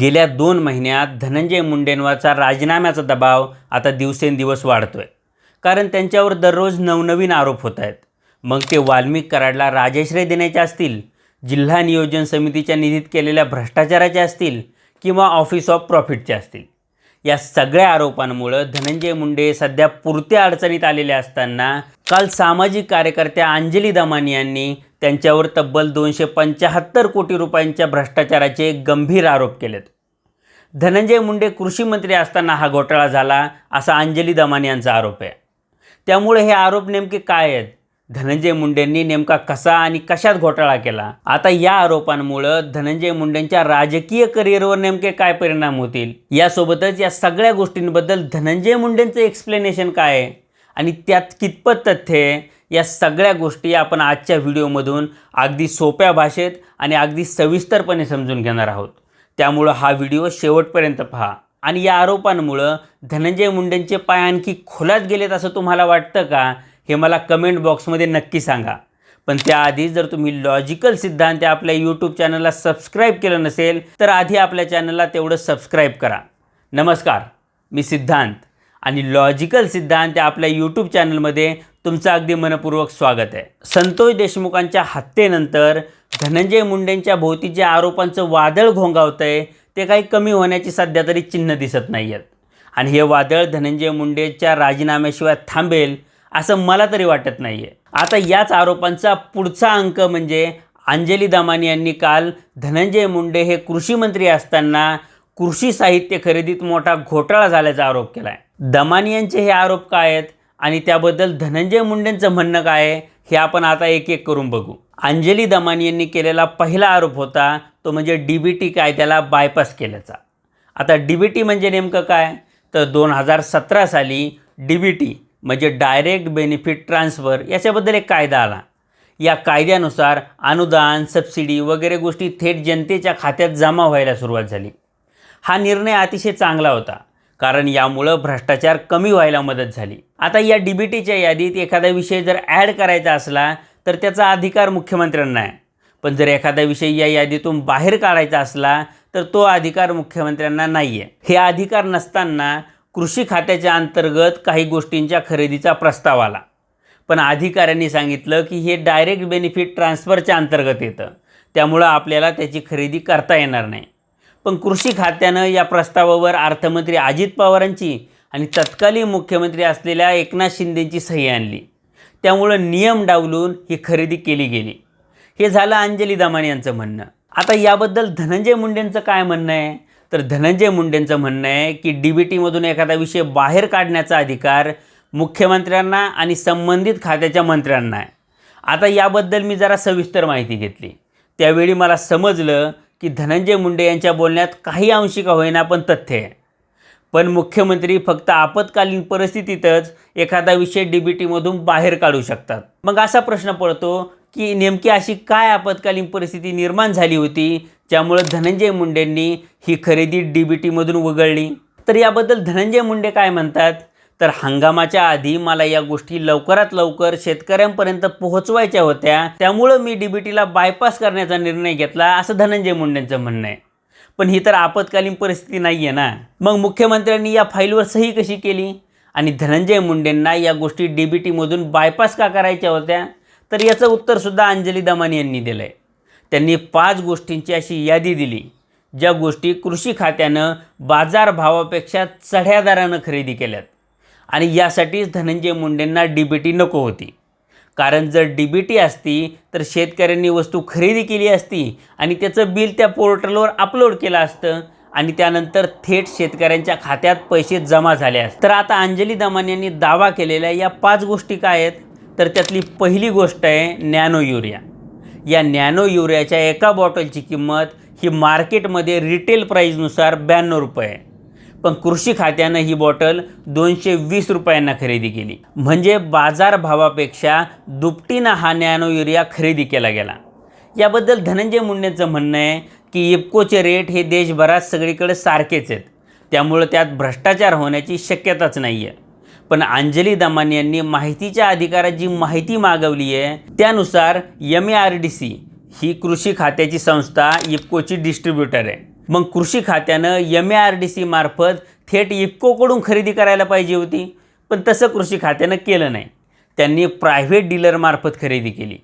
गेल्या दोन महिन्यात धनंजय मुंडेंवरचा राजीनाम्याचा दबाव आता दिवसेंदिवस वाढतो आहे कारण त्यांच्यावर दररोज नवनवीन आरोप होत आहेत. मग ते वाल्मिक कराडला राजश्रय देण्याचे असतील जिल्हा नियोजन समितीच्या निधीत केलेल्या भ्रष्टाचाराचे असतील किंवा ऑफिस ऑफ प्रॉफिटचे असतील. या सगळ्या आरोपांमुळं धनंजय मुंडे सध्या पुरत्या अडचणीत आलेले असताना काल सामाजिक कार्यकर्त्या अंजली दमानी यांनी त्यांच्यावर तब्बल दोनशे पंच्याहत्तर कोटी रुपयांच्या भ्रष्टाचाराचे गंभीर आरोप केलेत. धनंजय मुंडे कृषी मंत्री असताना हा घोटाळा झाला असा अंजली दमाने यांचा आरोप आहे. त्यामुळे हे आरोप नेमके काय आहेत? धनंजय मुंडेंनी नेमका कसा आणि कशात घोटाळा केला? आता या आरोपांमुळं धनंजय मुंडेंच्या राजकीय करिअरवर नेमके काय परिणाम होतील? यासोबतच या सगळ्या गोष्टींबद्दल धनंजय मुंडेंचं एक्सप्लेनेशन काय आहे? आणि त्यात कितपत तथ्य आहे या सगळ्या गोष्टी आपण आजच्या व्हिडिओमधून अगदी सोप्या भाषेत आणि अगदी सविस्तरपणे समजून घेणार आहोत. त्यामुळं हा व्हिडिओ शेवटपर्यंत पहा. आणि या आरोपांमुळं धनंजय मुंडेंचे पाय आणखी खोलात गेलेत असं तुम्हाला वाटतं का हे मला कमेंट बॉक्समध्ये नक्की सांगा. पण त्याआधी जर तुम्ही लॉजिकल सिद्धांत या आपल्या यूट्यूब चॅनलला सबस्क्राईब केलं नसेल तर आधी आपल्या चॅनलला तेवढं सबस्क्राईब करा. नमस्कार मी सिद्धांत. आणि लॉजिकल सिद्धांत या आपल्या यूट्यूब चॅनलमध्ये तुमचं अगदी मनपूर्वक स्वागत आहे. संतोष देशमुखांच्या हत्येनंतर धनंजय मुंडेंच्या भोवती जे आरोपांचं वादळ घोंगावतं आहे ते काही कमी होण्याची सध्या तरी चिन्ह दिसत नाही आहेत आणि हे वादळ धनंजय मुंडेच्या राजीनाम्याशिवाय थांबेल असं मला तरी वाटत नाही आहे आता याच आरोपांचा पुढचा अंक म्हणजे अंजली दामानी यांनी काल धनंजय मुंडे हे कृषी मंत्री असताना कृषी साहित्य खरेदीत मोठा घोटाळा झाल्याचा आरोप केला आहे दमानी यांचे हे आरोप काय आहेत? आणि त्याबद्दल धनंजय मुंडेंचं म्हणणं काय आहे? हे आपण आता एक एक करून बघू. अंजली दमानी यांनी केलेला पहिला आरोप होता तो म्हणजे डी बी टी कायद्याला बायपास केल्याचा. आता डी बी टी म्हणजे नेमकं काय? तर दोन हजार सतरा साली डी बी टी म्हणजे डायरेक्ट बेनिफिट ट्रान्सफर याच्याबद्दल एक कायदा आला. या कायद्यानुसार अनुदान सबसिडी वगैरे गोष्टी थेट जनतेच्या खात्यात जमा व्हायला सुरुवात झाली. हा निर्णय अतिशय चांगला होता. कारण यामुळं भ्रष्टाचार कमी व्हायला मदत झाली. आता या डी बी टीच्या यादीत एखादा विषय जर ॲड करायचा असला तर त्याचा अधिकार मुख्यमंत्र्यांना आहे. पण जर एखादा विषय या यादीतून बाहेर काढायचा असला तर तो अधिकार मुख्यमंत्र्यांना नाही आहे हे अधिकार नसताना कृषी खात्याच्या अंतर्गत काही गोष्टींच्या खरेदीचा प्रस्ताव आला. पण अधिकाऱ्यांनी सांगितलं की हे डायरेक्ट बेनिफिट ट्रान्सफरच्या अंतर्गत येतं. त्यामुळं आपल्याला त्याची खरेदी करता येणार नाही. पण कृषी खात्यानं या प्रस्तावावर अर्थमंत्री अजित पवारांची आणि तत्कालीन मुख्यमंत्री असलेल्या एकनाथ शिंदेंची सही आणली. त्यामुळं नियम डावलून ही खरेदी केली गेली. हे झालं अंजली दमानी यांचं म्हणणं. आता याबद्दल धनंजय मुंडेंचं काय म्हणणं आहे? तर धनंजय मुंडेंचं म्हणणं आहे की डी बी टीमधून एखादा विषय बाहेर काढण्याचा अधिकार मुख्यमंत्र्यांना आणि संबंधित खात्याच्या मंत्र्यांना आहे. आता याबद्दल मी जरा सविस्तर माहिती घेतली. त्यावेळी मला समजलं की धनंजय मुंडे यांच्या बोलण्यात काही अंशी का होईना पण तथ्य आहे. पण मुख्यमंत्री फक्त आपत्कालीन परिस्थितीतच एखादा विषय डी बी टीमधून बाहेर काढू शकतात. मग असा प्रश्न पडतो की नेमकी अशी काय आपत्कालीन परिस्थिती निर्माण झाली होती ज्यामुळं धनंजय मुंडेंनी ही खरेदी डी बी टीमधून वगळली? तर याबद्दल धनंजय मुंडे काय म्हणतात? तर हंगामाच्या आधी मला या गोष्टी लवकरात लवकर शेतकऱ्यांपर्यंत पोहोचवायच्या होत्या. त्यामुळं मी डी बी टीला बायपास करण्याचा निर्णय घेतला असं धनंजय मुंडेंचं म्हणणं आहे. पण ही तर आपत्कालीन परिस्थिती नाही आहे ना. मग मुख्यमंत्र्यांनी या फाईलवर सही कशी केली? आणि धनंजय मुंडेंना या गोष्टी डी बी टीमधून बायपास का करायच्या होत्या? तर याचं उत्तरसुद्धा अंजली दमानी यांनी दिलं आहे त्यांनी पाच गोष्टींची अशी यादी दिली ज्या गोष्टी कृषी खात्यानं बाजारभावापेक्षा चढ्या दरानं खरेदी केल्यात. आणि यासाठीच धनंजय मुंडेंना डी बी टी नको होती. कारण जर डी बी टी असती तर शेतकऱ्यांनी वस्तू खरेदी केली असती आणि त्याचं बिल त्या पोर्टलवर अपलोड केलं असतं आणि त्यानंतर थेट शेतकऱ्यांच्या खात्यात पैसे जमा झाले असते. तर आता अंजली दमान यांनी दावा केलेल्या या पाच गोष्टी काय आहेत? तर त्यातली पहिली गोष्ट आहे नॅनो युरिया. या नॅनो युरियाच्या एका बॉटलची किंमत ही मार्केटमध्ये रिटेल प्राईजनुसार ब्याण्णव रुपये आहे. पण कृषी खात्यानं ही बॉटल दोनशे वीस रुपयांना खरेदी केली. म्हणजे बाजारभावापेक्षा दुपटीनं हा नॅनो युरिया खरेदी केला गेला. याबद्दल धनंजय मुंडेंचं म्हणणं आहे की इप्कोचे रेट हे देशभरात सगळीकडे सारखेच आहेत. त्यामुळं त्यात भ्रष्टाचार होण्याची शक्यताच नाही आहे पण अंजली दमानी यांनी माहितीच्या अधिकारात जी माहिती मागवली आहे त्यानुसार M A R D C ही कृषी खात्याची संस्था इप्कोची डिस्ट्रीब्युटर आहे. मग कृषी खात्यानं M A R D C मार्फत थेट इफकोकडून खरेदी करायला पाहिजे होती. पण तसं कृषी खात्यानं केलं नाही. त्यांनी प्रायव्हेट डीलरमार्फत खरेदी केली.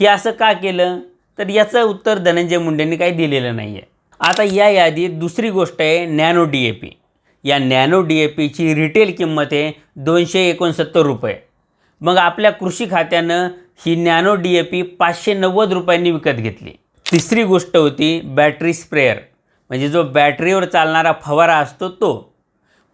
हे असं का केलं? तर याचं उत्तर धनंजय मुंडेंनी काही दिलेलं नाही आहे आता या यादीत दुसरी गोष्ट आहे नॅनो डी ए पी. या नॅनो डी ए पीची रिटेल किंमत आहे दोनशे एकोणसत्तर रुपये. मग आपल्या कृषी खात्यानं ही नॅनो डी ए पी पाचशे नव्वद रुपयांनी विकत घेतली. तिसरी गोष्ट होती बॅटरी स्प्रेअर म्हणजे जो बॅटरीवर चालणारा फवारा असतो तो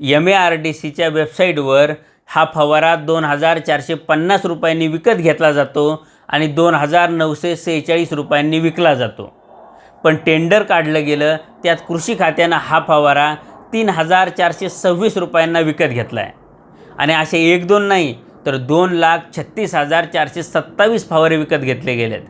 एम ए आर डी सीच्या वेबसाईटवर हा फवारा दोन हजार चारशे पन्नास रुपयांनी विकत घेतला जातो आणि दोन हजार नऊशे सेहेचाळीस रुपयांनी विकला जातो. पण टेंडर काढलं गेलं त्यात कृषी खात्यानं हा फवारा तीन हजार चारशे सव्वीस रुपयांना विकत घेतला आहे आणि असे एक दोन नाही तर दोन लाख छत्तीस हजार चारशे सत्तावीस फवारे विकत घेतले गेलेत.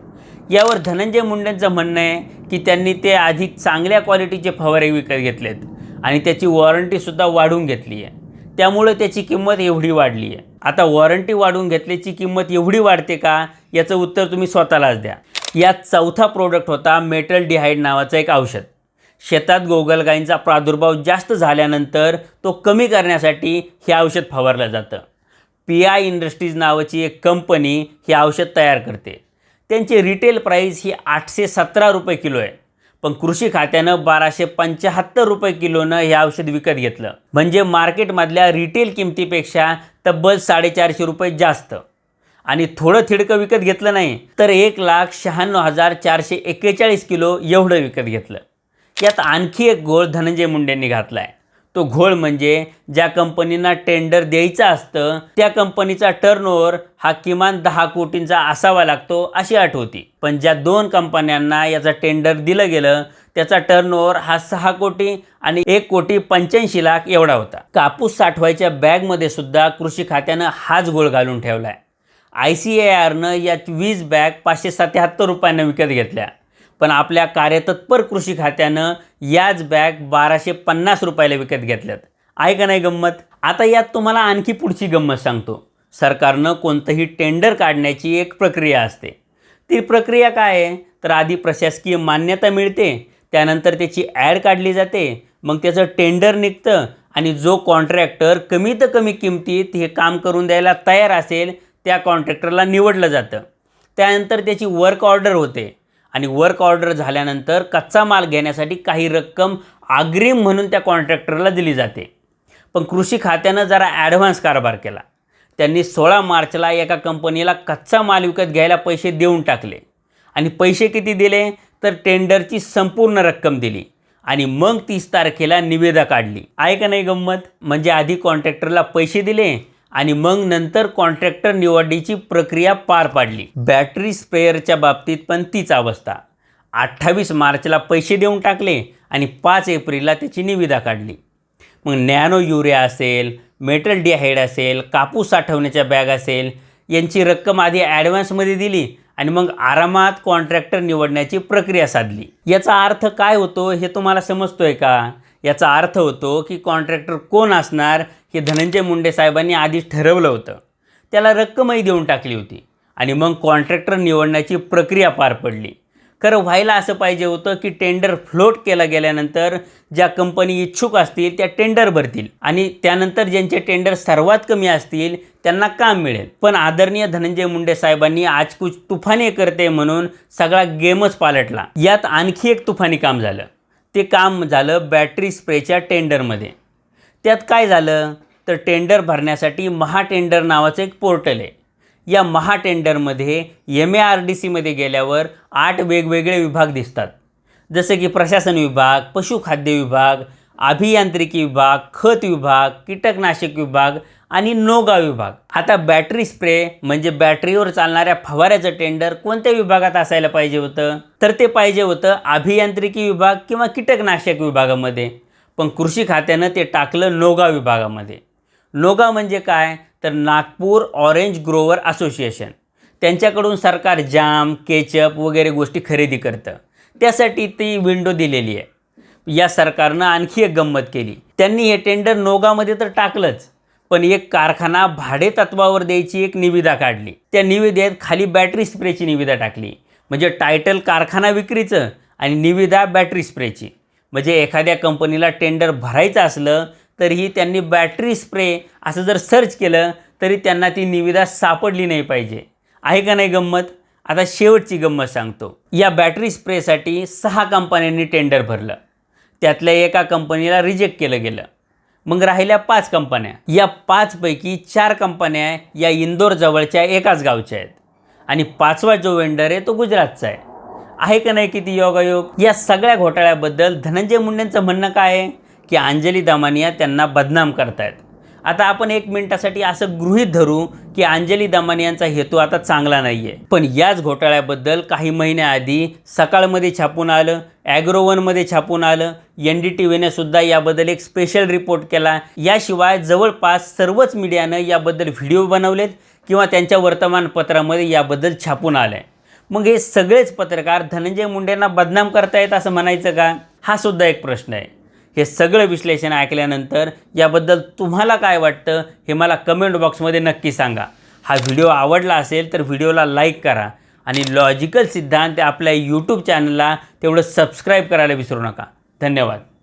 यावर धनंजय मुंडेंचं म्हणणं आहे की त्यांनी ते अधिक चांगल्या क्वालिटीचे फवारे विकत घेतलेत आणि त्याची वॉरंटीसुद्धा वाढवून घेतली आहे. त्यामुळे त्याची किंमत एवढी वाढली आहे. आता वॉरंटी वाढवून घेतल्याची किंमत एवढी वाढते का? याचं उत्तर तुम्ही स्वतःलाच द्या. यात चौथा प्रोडक्ट होता मेटल डिहाईड नावाचं एक औषध. शेतात गोगलगाईंचा प्रादुर्भाव जास्त झाल्यानंतर तो कमी करण्यासाठी हे औषध फवारलं जातं. पी आय इंडस्ट्रीज नावाची एक कंपनी हे औषध तयार करते. त्यांची रिटेल प्राईस ही आठशे सतरा रुपये किलो आहे. पण कृषी खात्यानं बाराशे पंच्याहत्तर रुपये किलोनं हे औषध विकत घेतलं. म्हणजे मार्केटमधल्या रिटेल किमतीपेक्षा तब्बल साडेचारशे रुपये जास्त. आणि थोडं थिडकं विकत घेतलं नाही तर एक लाख शहाण्णव हजार चारशे एक्केचाळीस किलो एवढं विकत घेतलं. यात आणखी एक गोळ धनंजय मुंडेंनी घातला आहे तो घोळ म्हणजे ज्या कंपनींना टेंडर द्यायचं असतं त्या कंपनीचा टर्नओव्हर हा किमान दहा कोटींचा असावा लागतो अशी अट होती. पण ज्या दोन कंपन्यांना याचा टेंडर दिलं गेलं त्याचा टर्नओव्हर हा सहा कोटी आणि एक कोटी पंच्याऐंशी लाख एवढा होता. कापूस साठवायच्या बॅगमध्ये सुद्धा कृषी खात्यानं हाच घोळ घालून ठेवला आहे आय सी ए आरनं यात वीस बॅग पाचशे सत्याहत्तर रुपयांना विकत घेतल्या. पण आपल्या कार्यतत्पर कृषी खात्यानं याच बॅग बाराशे पन्नास रुपयाला विकत घेतल्यात. आहे का नाही गंमत? आता यात तुम्हाला आणखी पुढची गंमत सांगतो. सरकारनं कोणतंही टेंडर काढण्याची एक प्रक्रिया असते. ती प्रक्रिया काय आहे? तर आधी प्रशासकीय मान्यता मिळते त्यानंतर त्याची ॲड काढली जाते मग त्याचं टेंडर निघतं आणि जो कॉन्ट्रॅक्टर कमीत कमी किमतीत हे काम करून द्यायला तयार असेल त्या कॉन्ट्रॅक्टरला निवडलं जातं. त्यानंतर त्याची वर्क ऑर्डर होते. आणि वर्क ऑर्डर झाल्यानंतर कच्चा माल घेण्यासाठी काही रक्कम अग्रिम म्हणून त्या कॉन्ट्रॅक्टरला दिली जाते. पण कृषी खात्यानं जरा ॲडव्हान्स कारभार केला. त्यांनी सोळा मार्चला एका कंपनीला कच्चा माल विकत घ्यायला पैसे देऊन टाकले. आणि पैसे किती दिले? तर टेंडरची संपूर्ण रक्कम दिली. आणि मग तीस तारखेला निवेदा काढली. आहे का नाही गंमत? म्हणजे आधी कॉन्ट्रॅक्टरला पैसे दिले आणि मग नंतर कॉन्ट्रॅक्टर निवडीची प्रक्रिया पार पाडली. बॅटरी स्प्रेयरच्या बाबतीत पण तीच अवस्था. अठ्ठावीस मार्चला पैसे देऊन टाकले आणि पाच एप्रिलला त्याची निविदा काढली. मग नॅनो युरिया असेल मेटल डिहाईड असेल कापूस साठवण्याच्या बॅग असेल यांची रक्कम आधी ॲडव्हान्समध्ये दिली आणि मग आरामात कॉन्ट्रॅक्टर निवडण्याची प्रक्रिया साधली. याचा अर्थ काय होतो हे तुम्हाला समजतोय का? याचा अर्थ होतो की कॉन्ट्रॅक्टर कोण असणार हे धनंजय मुंडे साहेबांनी आधीच ठरवलं होतं. त्याला रक्कमही देऊन टाकली होती आणि मग कॉन्ट्रॅक्टर निवडण्याची प्रक्रिया पार पडली. खरं व्हायला असं पाहिजे होतं की टेंडर फ्लोट केला गेल्यानंतर ज्या कंपनी इच्छुक असतील त्या टेंडर भरतील आणि त्यानंतर ज्यांचे टेंडर सर्वात कमी असतील त्यांना काम मिळेल. पण आदरणीय धनंजय मुंडे साहेबांनी आज कुछ तुफाने करते म्हणून सगळा गेमच पालटला. यात आणखी एक तुफानी काम झालं. ते काम झालं बॅटरी स्प्रेच्या टेंडरमध्ये त्यात काय झालं? तर टेंडर भरण्यासाठी महाटेंडर नावाचं एक पोर्टल आहे. या महाटेंडरमध्ये एम ए आर डी सीमध्ये गेल्यावर आठ वेगवेगळे विभाग दिसतात. जसे की प्रशासन विभाग पशुखाद्य विभाग अभियांत्रिकी विभाग खत विभाग कीटकनाशक विभाग आणि नोगा विभाग. आता बॅटरी स्प्रे म्हणजे बॅटरीवर चालणाऱ्या फवाऱ्याचं टेंडर कोणत्या विभागात असायला पाहिजे होतं? तर ते पाहिजे होतं अभियांत्रिकी विभाग किंवा कीटकनाशक विभागामध्ये. पण कृषी खात्यानं ते टाकलं नोगा विभागामध्ये. नोगा म्हणजे काय? तर नागपूर ऑरेंज ग्रोवर असोसिएशन त्यांच्याकडून सरकार जाम केचप वगैरे गोष्टी खरेदी करतं. त्यासाठी ती विंडो दिलेली आहे. या सरकारनं आणखी एक गंमत केली. त्यांनी हे टेंडर नोगामध्ये तर टाकलंच. पण एक कारखाना भाडे तत्वावर द्यायची एक निविदा काढली. त्या निविदेत खाली बॅटरी स्प्रेची निविदा टाकली. म्हणजे टायटल कारखाना विक्रीचं आणि निविदा बॅटरी स्प्रेची म्हणजे एखाद्या कंपनीला टेंडर भरायचं असलं तरीही त्यांनी बॅटरी स्प्रे असं जर सर्च केलं तरी त्यांना ती निविदा सापडली नाही पाहिजे. आहे का नाही गंमत? आता शेवटची गंमत सांगतो. या बॅटरी स्प्रेसाठी सहा कंपन्यांनी टेंडर भरलं. त्यातल्या एका कंपनीला रिजेक्ट केलं गेलं. मग राहिल्या पाच कंपन्या. या पाचपैकी चार कंपन्या या इंदोर जवळच्या एकाच गावच्या आहेत. आणि पाचवा जो वेंडर आहे तो गुजरातचा आहे. आहे का नाही किती योगायोग? या सगळ्या घोटाळ्याबद्दल धनंजय मुंडेंचं म्हणणं काय आहे? की अंजली दमानिया त्यांना बदनाम करतायत. आता आपण एक मिनिटासाठी असं गृहीत धरू की अंजली दमानियांचा हेतू आता चांगला नाही आहे पण याच घोटाळ्याबद्दल काही महिन्याआधी सकाळमध्ये छापून आलं ॲग्रोवनमध्ये छापून आलं एन डी टी व्हीने सुद्धा याबद्दल एक स्पेशल रिपोर्ट केला. याशिवाय जवळपास सर्वच मीडियानं याबद्दल व्हिडिओ बनवलेत किंवा त्यांच्या वर्तमानपत्रामध्ये याबद्दल छापून आलं आहे मग हे सगळेच पत्रकार धनंजय मुंडेंना बदनाम करतायत असं म्हणायचं का? हा सुद्धा एक प्रश्न आहे. हे सगळं विश्लेषण ऐकल्यानंतर याबद्दल तुम्हाला काय वाटतं हे मला कमेंट बॉक्समध्ये नक्की सांगा. हा व्हिडिओ आवडला असेल तर व्हिडिओला लाईक करा आणि लॉजिकल सिद्धांत आपल्या यूट्यूब चॅनलला तेवढं सबस्क्राईब करायला विसरू नका. धन्यवाद.